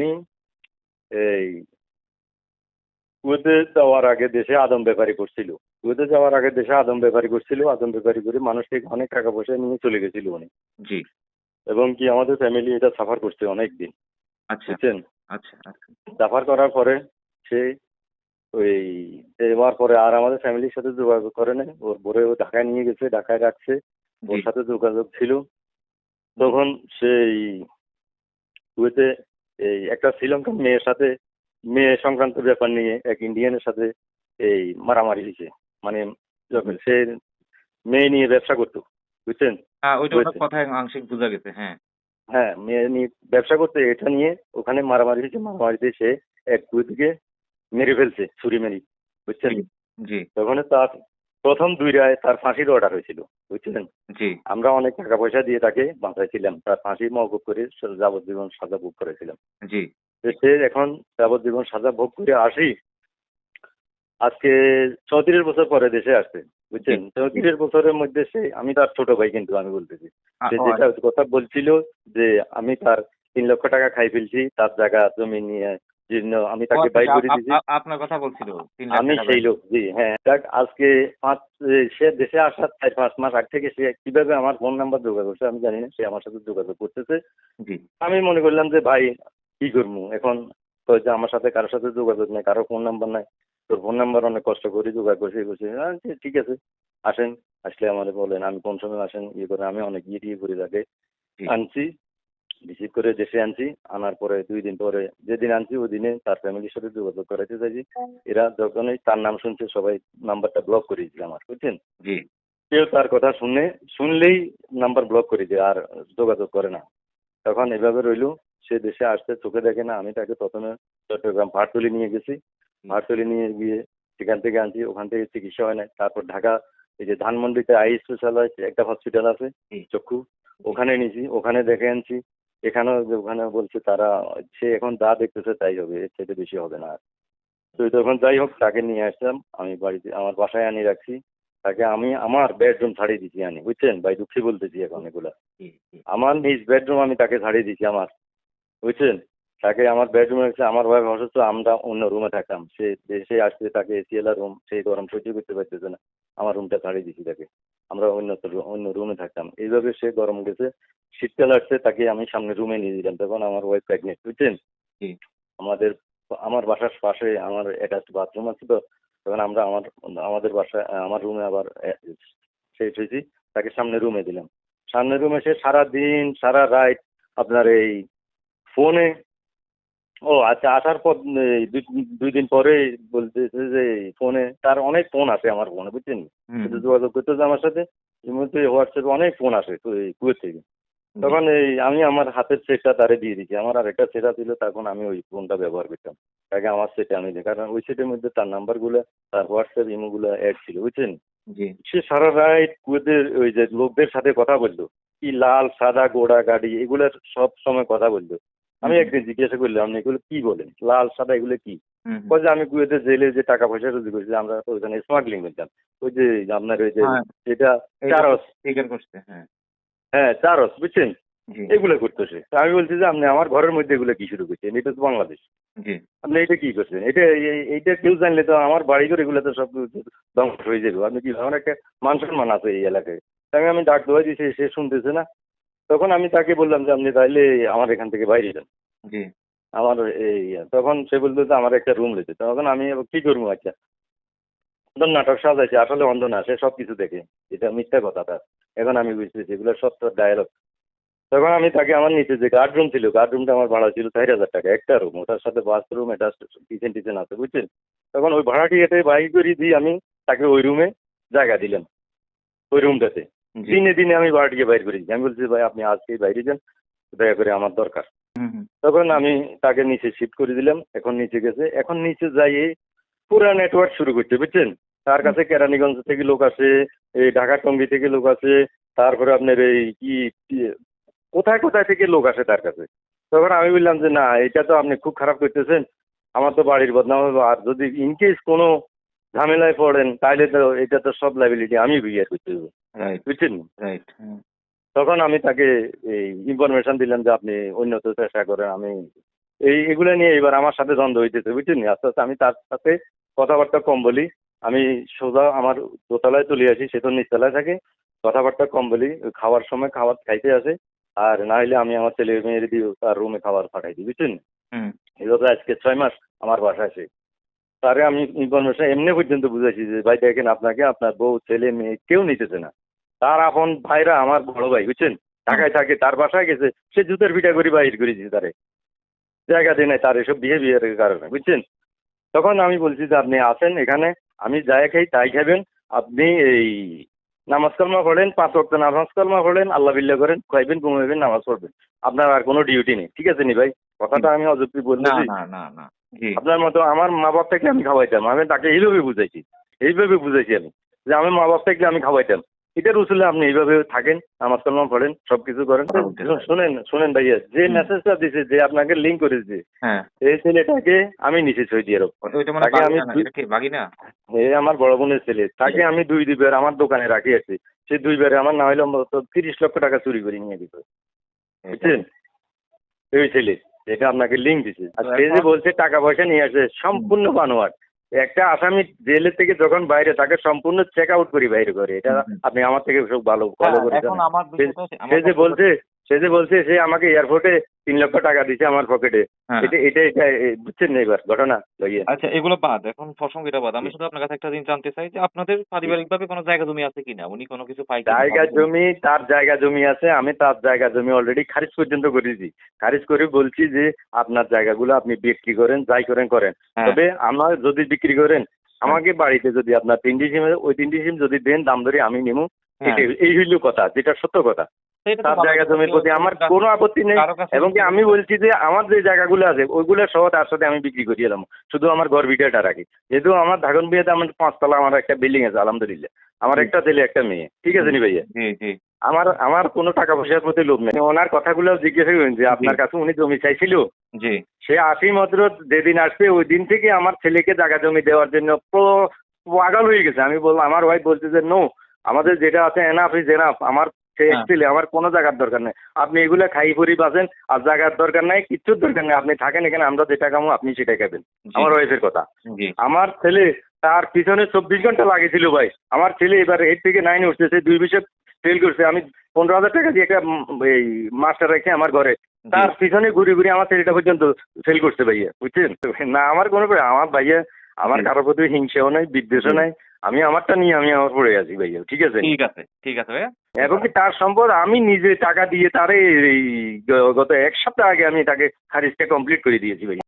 উনি এই কুয়েতে যাওয়ার আগে দেশে আদম ব্যাপারী করছিল। কুয়েতে যাওয়ার আগে দেশে আদম ব্যাপারী করছিল। আদম ব্যাপারী করে মানুষকে অনেক টাকা পয়সা নিয়ে চলে গেছিল উনি। জি। এবং কি আমাদের ফ্যামিলি এটা সাফার করছে অনেক দিন আচ্ছা। বুঝছেন? আচ্ছা আচ্ছা। সাফার করার পরে সে ওই এবার পরে আর আমাদের ফ্যামিলির সাথে যোগাযোগ করে নাই। ওর পরে ও ঢাকায় নিয়ে গেছে ঢাকায় রাখছে। ওর সাথে যোগাযোগ ছিল। তখন সেই কুয়েতে এই একটা শ্রীলঙ্কান মেয়ের সাথে মেয়ে সংক্রান্ত ব্যাপার নিয়ে এক ইন্ডিয়ানের সাথে এই মারামারি হয়েছে। মানে সে মেয়ে নিয়ে ব্যবসা করতো বুঝছেন? হ্যাঁ ওইটা ওনার কথায় আংশিক বোঝা গেছে হ্যাঁ। হ্যাঁ মেয়ে নিয়ে ব্যবসা করতে এটা নিয়ে ওখানে মারামারি হয়েছে মারামারিতে সে এক কুয়েতিকে মেরে ফেলছে ছুরি মেরি বুঝছেন? জি তখন তার প্রথম দুই রায় তার ফাঁসির অর্ডার হয়েছিল বুঝছিলেন? জি। আমরা অনেক টাকা পয়সা দিয়ে তাকে বাঁচাইছিলাম তার ফাঁসি মওকুফ করে যাবজ্জীবন সাজা ভোগ করেছিলাম। জি। সে এখন যাবজ্জীবন সাজা ভোগ করে আসি আজকে চৌত্রিশ বছর পরে দেশে আসছে বুঝছেন? চৌত্রিশ বছরের মধ্যে সে আমি তার ছোট ভাই কিন্তু আমি বলতেছি। সে যেটা কথা বলছিল যে আমি তার তিন লক্ষ টাকা খাই ফেলছি তার জায়গা জমি নিয়ে জন্য আমি তাকে আচ্ছা, বাইর করে দিয়েছি। আপনার কথা বলছিল আমি সেই লোক জি হ্যাঁ। দেখ আজকে পাঁচ সে দেশে আসার চার পাঁচ মাস আগ থেকে সে কীভাবে আমার ফোন নাম্বার যোগাযোগ করছে আমি জানি না সে আমার সাথে যোগাযোগ করতেছে। জি। আমি মনে করলাম যে ভাই কি করব? এখন তো যে আমার সাথে কারোর সাথে যোগাযোগ নেই কারও ফোন নাম্বার নাই তোর ফোন নাম্বার অনেক কষ্ট করে যোগাযোগ করছি করছি। ঠিক- আছে আসেন আসলে আমাদের বলেন আমি কোন সময় আসেন ইয়ে করে আমি অনেক ইয়ে টিয়ে করে তাকে আনছি। রিসিভ করে দেশে আনছি আনার পরে দুই দিন পরে যেদিন আনছি ওই দিনে তার ফ্যামিলির সাথে যোগাযোগ করাইতে চাইছি। এরা যখনই তার নাম শুনছে সবাই নাম্বারটা ব্লক করে দিয়েছিল আমার বুঝছেন? জি। কেউ তার কথা শুনে শুনলেই নাম্বার ব্লক করে দেয় আর যোগাযোগ করে না। তখন এভাবে রইল সে দেশে আসতে চোখে দেখে না আমি তাকে প্রথমে চট্টগ্রাম ভাটতলি নিয়ে গেছি। ভাটতলি নিয়ে গিয়ে সেখান থেকে আনছি ওখান থেকে চিকিৎসা হয় না তারপর ঢাকা এই যে ধানমন্ডিতে আই স্পেশালাইজ একটা হসপিটাল আছে চক্ষু ওখানে নিয়েছি ওখানে দেখে আনছি। এখানেও ওখানে বলছে তারা, সে এখন যা দেখতেছে তাই হবে, এর থেকে বেশি হবে না আর। তো তখন যাই হোক, তাকে নিয়ে আসলাম, আমি বাড়িতে, আমার বাসায় আনিয়ে রাখছি। তাকে আমি আমার বেডরুম ছাড়িয়ে দিচ্ছি আনি বুঝছেন? ভাই দুঃখী বলতেছি এখন এগুলা। আমার নিজ বেডরুম আমি তাকে ছাড়িয়ে দিচ্ছি আমার, বুঝছেন? তাকে আমার বেডরুমে রেখেছে আমার ওয়াইফ অসুস্থ, আমরা অন্য রুমে থাকতাম। সে দেশে আসছে, তাকে এসিএলা রুম সেই গরম সহ্য করতে পারতেছে না। আমার রুমটা ছাড়িয়ে দিচ্ছি তাকে। আমরা অন্য অন্য রুমে থাকতাম। এইভাবে সে গরম গেছে শীতকাল আসছে তাকে আমি সামনে রুমে নিয়ে দিলাম। তখন আমার ওয়াইফ প্রেগনেন্ট বুঝছেন। আমাদের আমার বাসার পাশে আমার অ্যাটাচ বাথরুম আছে তো। তখন আমরা আমার আমাদের বাসায় আমার রুমে আবার সেই হয়েছি তাকে সামনে রুমে দিলাম। সামনে রুমে সে সারা দিন সারা রাত আপনার এই ফোনে ও আচ্ছা আসার পর দুই- দিন পরে বলতেছে যে ফোনে তার অনেক ফোন আসে আমার ফোনে বুঝছেন? যোগাযোগ করতেছে আমার সাথে। এর মধ্যে হোয়াটসঅ্যাপে অনেক ফোন আসে কুয়েত থেকে। তখন এই আমি আমার হাতের সেটটা তারে দিয়ে দিচ্ছি আমার আর একটা সেটা ছিল তখন আমি ওই ফোনটা ব্যবহার করতাম। তাকে আমার সেটে আমি দিই। কারণ ওই সেটের মধ্যে তার নাম্বারগুলো তার হোয়াটসঅ্যাপ ইমোগুলো অ্যাড ছিল বুঝছেন? সে সারা রাত কুয়েতের ওই যে লোকদের সাথে কথা বলল। কি লাল সাদা গোড়া গাড়ি এগুলোর সব সময় কথা বলল। আমি। একদিন জিজ্ঞাসা করলাম আপনি এগুলো কি বলেন? লাল সাদা এগুলো কি। বলছে আমি কুয়েতে জেলে যে টাকা পয়সা রুজি করছি আমরা ওখানে স্মাগলিং করতাম। ওই যে আপনার ওই যে হ্যাঁ। এইটা চারস। হ্যাঁ। হ্যাঁ চারস বুঝছেন? এগুলো করতেছে। তা আমি বলছি যে আপনি আমার ঘরের মধ্যে এগুলো কি শুরু করছেন? এটা তো বাংলাদেশ। আপনি এটা কি করছেন? এটা এই- এইটা কেউ জানলে তো আমার বাড়ি ঘর এগুলো তো সব ধ্বংস হয়ে যাবে। আপনি কি আমার একটা মান সম্মান আছে এই এলাকায়? তাই আমি ডাক দেওয়া দিয়েছি সে শুনতেছে না। তখন আমি তাকে বললাম যে আপনি তাইলে আমার এখান থেকে বাইরে যান। জি। আমার এই তখন সে বলতো যে আমার একটা রুম রয়েছে। তখন আমি কি করব? আচ্ছা। অন্ধ নাটক সাজাইছে আসলে অন্ধ না সে সব কিছু দেখে। এটা মিথ্যা কথা তার। এখন আমি বুঝতেছি এগুলো সব তো ডায়ালগ তখন আমি তাকে আমার নিচে যে গার্ড রুম ছিল গার্ড রুমটা আমার ভাড়া ছিল চার হাজার টাকা একটা রুম ওটার সাথে বাথরুম এটা কিচেন টিচেন আছে বুঝছেন? তখন ওই ভাড়াটি এতে বাইক করে দিয়ে আমি তাকে ওই রুমে জায়গা দিলাম ওই রুমটাতে দিনে দিনে আমি ভাড়াটিকে বাইর করে দিই। আমি বলছি ভাই আপনি আজকেই বাইরে যান দয়া করে আমার দরকার। তখন আমি তাকে নিচে শিফট করে দিলাম এখন নিচে গেছে। এখন নিচে যাইয়ে পুরা নেটওয়ার্ক শুরু করছে বুঝছেন? তার কাছে কেরানীগঞ্জ থেকে লোক আসে এই ঢাকা টঙ্গি থেকে লোক আসে তারপরে আপনার এই কি কি, কোথায় কোথায় থেকে লোক আসে তার কাছে? তখন আমি বললাম যে না এটা তো আপনি খুব খারাপ করতেছেন। আমার তো বাড়ির বদনাম হবে আর যদি ইনকেস কোনো ঝামেলায় পড়েন তাহলে তো এটা তো সব লাইবিলিটি আমি বিয়ার করতে রাইট বুঝছেন? রাইট তখন আমি তাকে এই ইনফরমেশন দিলাম যে আপনি উন্নত চেষ্টা করেন আমি এই এগুলো নিয়ে এবার আমার সাথে দ্বন্দ্ব হইতেছে বুঝছেন? আস্তে আস্তে আমি তার সাথে কথাবার্তা কম বলি আমি সোজা আমার দোতলায় চলে আসি সে তো নিচতলায় থাকে কথাবার্তা কম বলি খাওয়ার সময় খাবার খাইতে আসে আর না হলে আমি আমার ছেলে মেয়ের দিয়ে তার রুমে খাবার পাঠাই দিই বুঝছেন? হুম। এভাবে আজকে ছয় মাস আমার বাসায় আসে তারে আমি ইনফরমেশন এমনি পর্যন্ত বুঝাইছি যে ভাই দেখেন আপনাকে আপনার বউ, ছেলে, মেয়ে কেউ নিতেছে না। তার এখন ভাইরা আমার বড় ভাই, বুঝছেন? ঢাকায় থাকে, তার বাসায় গেছে, সে জুতের পিঠা করে বাহির করে দিয়েছে তারে। জায়গা দিয়ে নাই তার এসব বিহেভিয়ারের কারণে, বুঝছেন? তখন আমি বলছি যে আপনি আসেন এখানে, আমি যাই খাই, তাই খাবেন। আপনি এই নামাজ কালমা পড়েন পাঁচ ওয়াক্ত নামাজ কালমা পড়েন আল্লাহ বিল্লাহ করেন খাইবেন ঘুমাইবেন নামাজ পড়বেন। আপনার আর কোনো ডিউটি নেই ঠিক আছে নি ভাই? কথাটা আমি অযুক্তি না না আপনার মতো আমার মা বাপ থেকে আমি খাওয়াইতাম আমি তাকে এইভাবে বুঝাইছি এইভাবে বুঝাইছি আমি যে আমি মা বাপ থেকে আমি খাওয়াইতাম। এটার উসুলে আপনি এইভাবে থাকেন নামাজ কালাম পড়েন সবকিছু করেন। আলহামদুলিল্লাহ। শুনেন শুনেন ভাইয়া যে মেসেজটা দিছে যে আপনাকে লিঙ্ক করেছে হ্যাঁ। এই ছেলেটাকে আমি নিচে ছই দিয়ে রাখব। ওইটা মানে এটা আমার বড় বোনের ছেলে তাকে আমি দুই দুইবার আমার দোকানে রাখি আছি। সে দুইবারে আমার না হলে অন্তত তিরিশ লক্ষ টাকা চুরি করে নিয়ে দিত বুঝছেন? ওই ছেলে এটা আপনাকে লিঙ্ক দিছে। আর সে যে বলছে টাকা পয়সা নিয়ে আসে সম্পূর্ণ বানোয়ার একটা আসামি জেলের থেকে যখন বাইরে তাকে সম্পূর্ণ চেক আউট করি বাইরে করে এটা। আপনি আমার থেকে সব ভালো ভালো হ্যাঁ, করে এখন আমার সে যে বলছে সে যে বলছে সে আমাকে এয়ারপোর্টে তিন লক্ষ টাকা দিছে আমার পকেটে হ্যাঁ। এটা এটা এটা বুঝছেন না এবার ঘটনা আচ্ছা এগুলো বাদ এখন প্রসঙ্গ এটা বাদ। আমি শুধু আপনার কাছে একটা জিনিস জানতে চাই যে আপনাদের পারিবারিকভাবে কোনো জায়গা জমি আছে কিনা? উনি কোনো কিছু পাই জায়গা জমি তার জায়গা জমি আছে আমি তার জায়গা জমি অলরেডি খারিজ পর্যন্ত করেছি। খারিজ করে বলছি যে আপনার জায়গাগুলো আপনি বিক্রি করেন যাই করেন করেন। হ্যাঁ। তবে আমার যদি বিক্রি করেন আমাকে বাড়িতে যদি আপনার তিনটি সিম ওই তিনটি সিম যদি দেন দাম ধরে আমি নেব হ্যাঁ। এই হইল কথা যেটা সত্য কথা। তার জায়গা জমির প্রতি আমার কোনো আপত্তি নেই। এবং কি আমি বলছি যে আমার যে জায়গাগুলো আছে ওইগুলো সহ তার সাথে আমি বিক্রি করিয়ে এলাম শুধু আমার ঘর ভিটাটা রাখি। যেহেতু আমার ধাগন বিয়েতে আমার পাঁচতলা আমার একটা বিল্ডিং আছে আলহামদুলিল্লাহ। আমার একটা ছেলে একটা মেয়ে। ঠিক আছে নি ভাইয়া? আমার আমার কোনো টাকা পয়সার প্রতি লোভ নেই। ওনার কথাগুলো জিজ্ঞাসা করেন যে আপনার কাছে উনি জমি চাইছিল? জি। সে আসি মাত্র যেদিন আসছে ওই দিন থেকে আমার ছেলেকে জায়গা জমি দেওয়ার জন্য পাগল হয়ে গেছে। আমি বললাম আমার ওয়াইফ বলছে যে নো আমাদের যেটা আছে এনাফ ইজ এনাফ আমার হ্যাঁ। ছেলে আমার কোনো জায়গার দরকার নেই। আপনি এগুলো খাই পরি বাঁচেন আর জায়গার দরকার নাই কিচ্ছুর দরকার নেই। আপনি থাকেন এখানে আমরা যেটা কামো আপনি সেটা খাবেন। আমার ওয়াইফের কথা। আমার ছেলে তার পিছনে চব্বিশ ঘণ্টা লাগিয়েছিল ভাই। আমার ছেলে এবার এইট থেকে নাইন উঠছে সে দুই বিষয় ফেল করছে। আমি পনেরো হাজার টাকা দিয়ে একটা এই মাস্টার রেখে আমার ঘরে। তার পিছনে ঘুরে ঘুরে আমার ছেলেটা পর্যন্ত ফেল করছে ভাইয়া বুঝছেন? না আমার কোনো আমার ভাইয়া আমার কারোর প্রতি হিংসাও নাই বিদ্বেষও নাই। আমি আমারটা নিয়ে আমি আমার পড়ে আছি ভাইয়া ঠিক আছে? ঠিক আছে ঠিক আছে ভাইয়া। এখন কি তার সম্পদ? আমি নিজে টাকা দিয়ে তারে এই গত এক সপ্তাহ আগে আমি তাকে খারিজটা কমপ্লিট করে দিয়েছি ভাই